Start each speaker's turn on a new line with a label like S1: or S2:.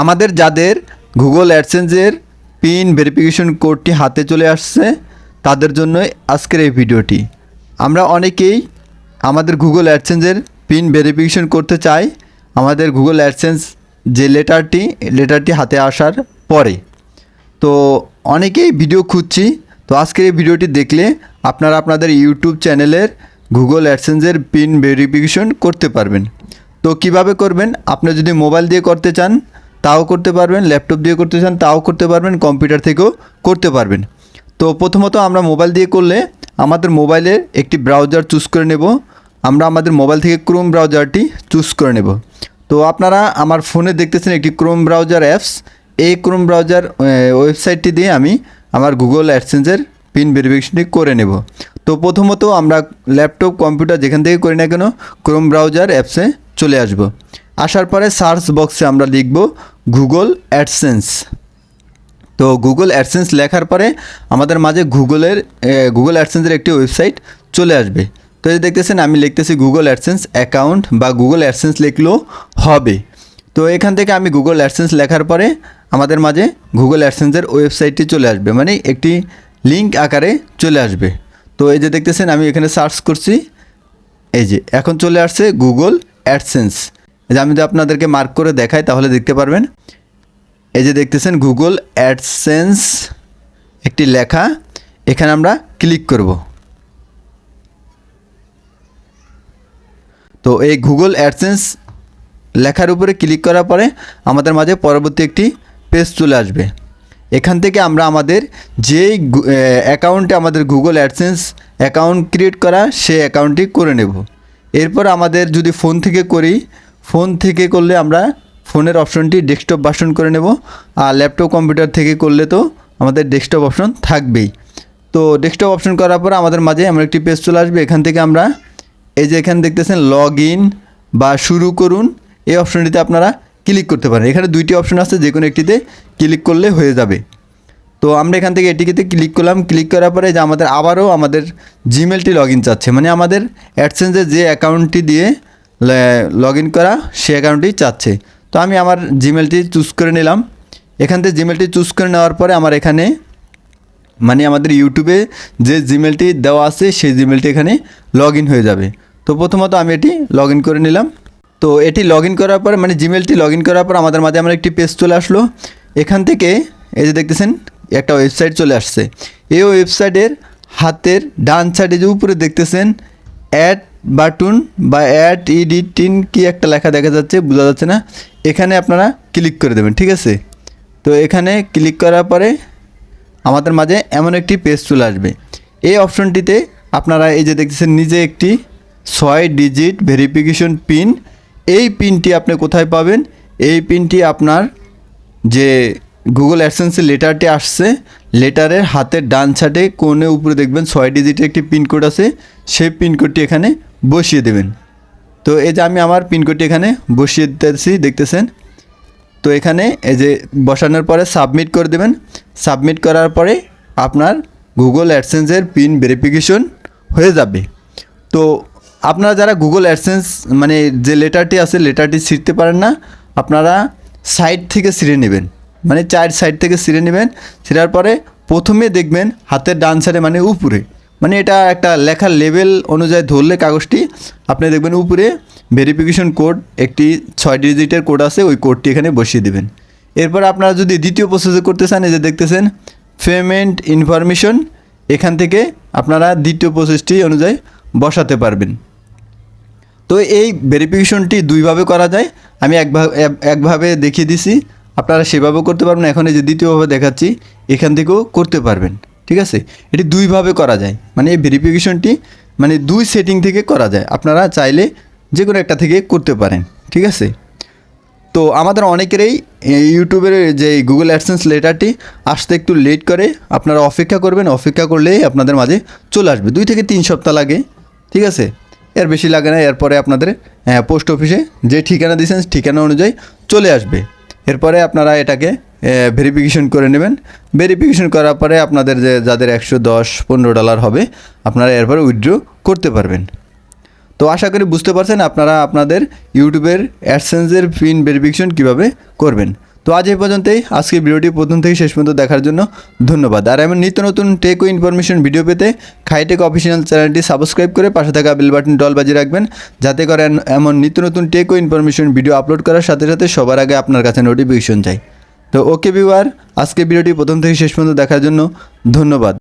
S1: আমাদের যাদের Google অ্যাডসেন্সের pin verification কোডটি হাতে চলে আসছে, তাদের জন্যই আজকের এই ভিডিওটি। আমরা অনেকেই আমাদের গুগল অ্যাডসেন্সের পিন ভেরিফিকেশন করতে চাই, আমাদের গুগল অ্যাডসেন্স যে লেটারটি লেটারটি হাতে আসার পরে। তো অনেকেই ভিডিও খুঁজছি, তো আজকের এই ভিডিওটি দেখলে আপনারা আপনাদের ইউটিউব চ্যানেলের গুগল অ্যাডসেন্সের পিন ভেরিফিকেশন করতে পারবেন। তো কীভাবে করবেন? আপনি যদি মোবাইল দিয়ে করতে চান তাও করতে পারবেন ল্যাপটপ দিয়ে করতে চান, তাও করতে পারবেন কম্পিউটার থেকেও করতে পারবেন। তো প্রথমত আমরা মোবাইল দিয়ে করলে আমাদের মোবাইলে একটি ব্রাউজার চুজ করে নেব। আমরা আমাদের মোবাইল থেকে ক্রোম ব্রাউজারটি চুজ করে নেব। তো আপনারা আমার ফোনে দেখতেছেন একটি ক্রোম ব্রাউজার অ্যাপস এই ক্রোম ব্রাউজার ওয়েবসাইটটি দিয়ে আমি আমার গুগল অ্যাডসেন্সের পিন ভেরিফিকেশনটি করে নেব। তো প্রথমত আমরা ল্যাপটপ কম্পিউটার যেখান থেকে করি না কেন ক্রোম ব্রাউজার অ্যাপসে চলে আসব। আসার পরে সার্চ বক্সে আমরা লিখব গুগল অ্যাডসেন্স। তো গুগল অ্যাডসেন্স লেখার পরে আমাদের মাঝে গুগলের গুগল অ্যাডসেন্সের একটি ওয়েবসাইট চলে আসবে। তো এই দেখতেছেন, আমি লিখতেছি গুগল অ্যাডসেন্স অ্যাকাউন্ট বা গুগল অ্যাডসেন্স লিখলেও হবে। তো এখান থেকে আমি গুগল অ্যাডসেন্স লেখার পরে আমাদের মাঝে গুগল অ্যাডসেন্সের ওয়েবসাইটটি চলে আসবে মানে একটি লিঙ্ক আকারে চলে আসবে। তো এই যে দেখতেছেন, আমি এখানে সার্চ করছি। এই যে, এখন চলে আসছে গুগল অ্যাডসেন্স। যে আমি যদি আপনাদেরকে মার্ক করে দেখাই, তাহলে দেখতে পারবেন। এই যে দেখতেছেন গুগল অ্যাডসেন্স একটি লেখা, এখানে আমরা ক্লিক করব। তো এই গুগল অ্যাডসেন্স লেখার উপরে ক্লিক করার পরে আমাদের মাঝে পরবর্তী একটি পেজ চলে আসবে। এখান থেকে আমরা আমাদের যেই অ্যাকাউন্টে আমাদের গুগল অ্যাডসেন্স অ্যাকাউন্ট ক্রিয়েট করা, সেই অ্যাকাউন্টটি করে নেব। এরপর আমাদের যদি ফোন থেকে করি ফোন থেকে করলে আমরা ফোনের অপশনটি ডেস্কটপ বাসন করে নেব আর ল্যাপটপ কম্পিউটার থেকে করলে তো আমাদের ডেস্কটপ অপশন থাকবেই। তো ডেস্কটপ অপশন করার পর আমাদের মাঝে এমন একটি পেজ চলে আসবে। এখান থেকে আমরা এই যে এখানে দেখতেছেন লগ ইন বা শুরু করুন, এই অপশনটিতে আপনারা ক্লিক করতে পারেন। এখানে দুইটি অপশন আছে যে কোনো একটিতে ক্লিক করলে হয়ে যাবে। তো আমরা এখান থেকে এটিকেতে ক্লিক করলাম। ক্লিক করার পরে যে আমাদের আবারও আমাদের জিমেলটি লগ ইন চাচ্ছে। মানে আমাদের অ্যাডসেন্সের যে অ্যাকাউন্টটি দিয়ে লগ ইন করা, সে অ্যাকাউন্টটি চাচ্ছে। তো আমি আমার জিমেলটি চুজ করে নিলাম। এখান থেকে জিমেলটি চুজ করে নেওয়ার পরে আমার এখানে মানে আমাদের ইউটিউবে যে জিমেলটি দেওয়া আছে, সেই জিমেলটি এখানে লগ হয়ে যাবে। তো প্রথমত আমি এটি লগ করে নিলাম। তো এটি লগ করার পর মানে জিমেলটি লগ করার পর আমাদের মাঝে আমার একটি পেজ চলে আসলো। এখান থেকে, এই যে দেখতেছেন, একটা ওয়েবসাইট চলে আসছে। এই ওয়েবসাইটের হাতের ডান সাইডে যে উপরে দেখতেছেন অ্যাড বাটন বা অ্যাড ইডিটিন কি একটা লেখা দেখা যাচ্ছে, বোঝা যাচ্ছে না। এখানে আপনারা ক্লিক করে দেবেন, ঠিক আছে? তো এখানে ক্লিক করার পরে আমাদের মাঝে এমন একটি পেজ চলে আসবে। এই অপশনটিতে আপনারা এই যে দেখতেছেন, নিজে একটি ছয় ডিজিট ভেরিফিকেশন পিন এই পিনটি আপনি কোথায় পাবেন? এই পিনটি আপনার যে গুগল অ্যাডসেন্সের লেটারটি আসছে। লেটারের হাতের ডান ছাটে কোণে উপরে দেখবেন ছয় ডিজিটের একটি পিনকোড আছে। সেই পিনকোডটি এখানে বসিয়ে দেবেন। তো এই যে আমি আমার পিনকোডটি এখানে বসিয়ে দিতেছি, দেখতেছেন? তো এখানে এই যে বসানোর পরে সাবমিট করে দেবেন। সাবমিট করার পরে আপনার গুগল অ্যাডসেন্সের পিন ভেরিফিকেশন হয়ে যাবে। তো আপনারা যারা গুগল অ্যাডসেন্স মানে যে লেটারটি আছে, লেটারটি ছিঁড়তে পারেন না। আপনারা সাইড থেকে ছিঁড়ে নেবেন। মানে চার সাইড থেকে ছিঁড়ে নেবেন, ছিঁড়ার পরে প্রথমে দেখবেন হাতের ডান সাইডে মানে উপরে। মানে এটা একটা লেখার লেভেল অনুযায়ী ধরলে কাগজটি, আপনি দেখবেন উপরে ভেরিফিকেশন কোড একটি ছয় ডিজিটের কোড আছে, ওই কোডটি এখানে বসিয়ে দেবেন। এরপর আপনারা যদি দ্বিতীয় প্রসেসে করতে চান, এই যে দেখতেছেন পেমেন্ট ইনফরমেশন এখান থেকে আপনারা দ্বিতীয় প্রসেসটি অনুযায়ী বসাতে পারবেন। তো এই ভেরিফিকেশনটি দুইভাবে করা যায়। আমি একভাবে একভাবে দেখিয়ে দিছি। আপনারা সেভাবেও করতে পারবেন এখন এই যে দ্বিতীয়ভাবে দেখাচ্ছি, এখান থেকেও করতে পারবেন, ঠিক আছে? এটি দুইভাবে করা যায়। মানে এই ভেরিফিকেশনটি মানে দুই সেটিং থেকে করা যায়। আপনারা চাইলে যে কোনো একটা থেকে করতে পারেন, ঠিক আছে? তো আমাদের অনেকেরই ইউটিউবের যে গুগল অ্যাডসেন্স লেটারটি আসতে একটু লেট করে, আপনারা অপেক্ষা করবেন, অপেক্ষা করলেই আপনাদের মাঝে চলে আসবে। দুই থেকে তিন সপ্তাহ লাগে, ঠিক আছে? এর বেশি লাগে না, এরপরে আপনাদের পোস্ট অফিসে যে ঠিকানা দিয়েছেন, ঠিকানা অনুযায়ী চলে আসবে। এরপরে আপনারা এটাকে ভেরিফিকেশন করে নেবেন। ভেরিফিকেশন করার পরে আপনাদের যে, যাদের একশো দশ, পনেরো ডলার হবে, আপনারা এরপরে উইথড্র করতে পারবেন। তো আশা করি বুঝতে পারছেন আপনারা আপনাদের ইউটিউবের অ্যাডসেন্সের পিন ভেরিফিকেশন কীভাবে করবেন। তো আজ এই পর্যন্তই। আজকে ভিডিওটি প্রথম থেকে শেষ পর্যন্ত দেখার জন্য ধন্যবাদ। আর এমন নিত্য নতুন টেক ও ইনফরমেশন ভিডিও পেতে খাইটেক অফিসিয়াল চ্যানেলটি সাবস্ক্রাইব করে পাশে থাকা বেল বাটন ডল বাজিয়ে রাখবেন, যাতে করে এমন নিত্য নতুন টেক ও ইনফরমেশন ভিডিও আপলোড করার সাথে সাথে সবার আগে আপনার কাছে নোটিফিকেশন চাই তো ওকে ভিউয়ার আজকে ভিডিওটি প্রথম থেকে শেষ পর্যন্ত দেখার জন্য ধন্যবাদ।